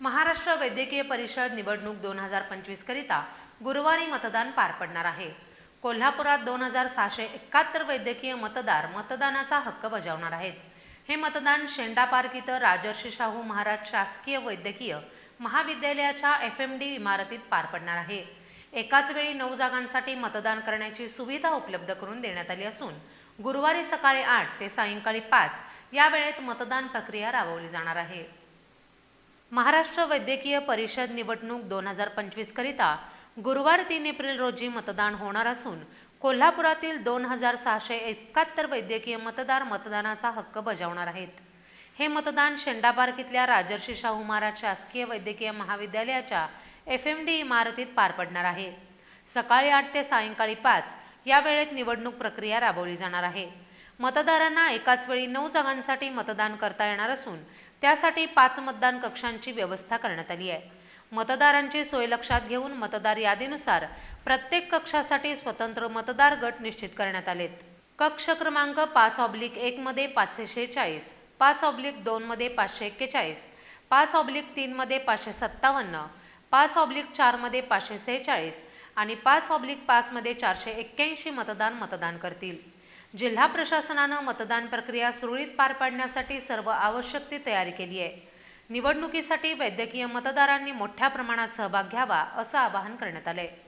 महाराष्ट्र वैद्यकीय परिषद निवडणूक दोन हजार पंचवीस करिता गुरुवारी मतदान पार पडणार आहे. कोल्हापुरात दोन हजार सहाशे एकाहत्तर वैद्यकीय मतदार मतदानाचा हक्क बजावणार आहेत. हे मतदान शेंडा पार्क इथं राजर्षी शाहू महाराज शासकीय वैद्यकीय महाविद्यालयाच्या एफ एम डी इमारतीत पार पडणार आहे. एकाच वेळी नऊ जागांसाठी मतदान करण्याची सुविधा उपलब्ध करून देण्यात आली असून गुरुवारी सकाळी आठ ते सायंकाळी पाच या वेळेत मतदान प्रक्रिया राबवली जाणार आहे. महाराष्ट्र वैद्यकीय परिषद निवडणूक दोन हजार पंचवीसकरिता गुरुवार तीन एप्रिल रोजी मतदान होणार असून कोल्हापुरातील दोन हजार सहाशे एकाहत्तर वैद्यकीय मतदार मतदानाचा हक्क बजावणार आहेत. हे मतदान शेंडापार्क इथल्या राजर्षी शाहू महाराज शासकीय वैद्यकीय महाविद्यालयाच्या एफ एम डी इमारतीत पार पडणार आहे. सकाळी आठ ते सायंकाळी पाच या वेळेत निवडणूक प्रक्रिया राबवली जाणार आहे. मतदारांना एकाच वेळी नऊ जागांसाठी मतदान करता येणार असून त्यासाठी पाच मतदान कक्षांची व्यवस्था करण्यात आली आहे. मतदारांची सोय लक्षात घेऊन मतदार यादीनुसार प्रत्येक कक्षासाठी स्वतंत्र मतदार गट निश्चित करण्यात आलेत. कक्ष क्रमांक पाच ऑब्लिक एकमध्ये पाचशे शेहेचाळीस पाच ऑब्लिक दोनमध्ये पाचशे एक्केचाळीस पाच ऑब्लिक तीनमध्ये पाचशे सत्तावन्न पाच ऑब्लिक चारमध्ये पाचशे सेहेचाळीस आणि पाच ऑब्लिक पाचमध्ये चारशे एक्क्याऐंशी मतदान मतदान करतील. जिल्हा प्रशासनानं मतदान प्रक्रिया सुरळीत पार पाडण्यासाठी सर्व आवश्यक ती तयारी केली आहे. निवडणुकीसाठी वैद्यकीय मतदारांनी मोठ्या प्रमाणात सहभाग घ्यावा असं आवाहन करण्यात आलं आहे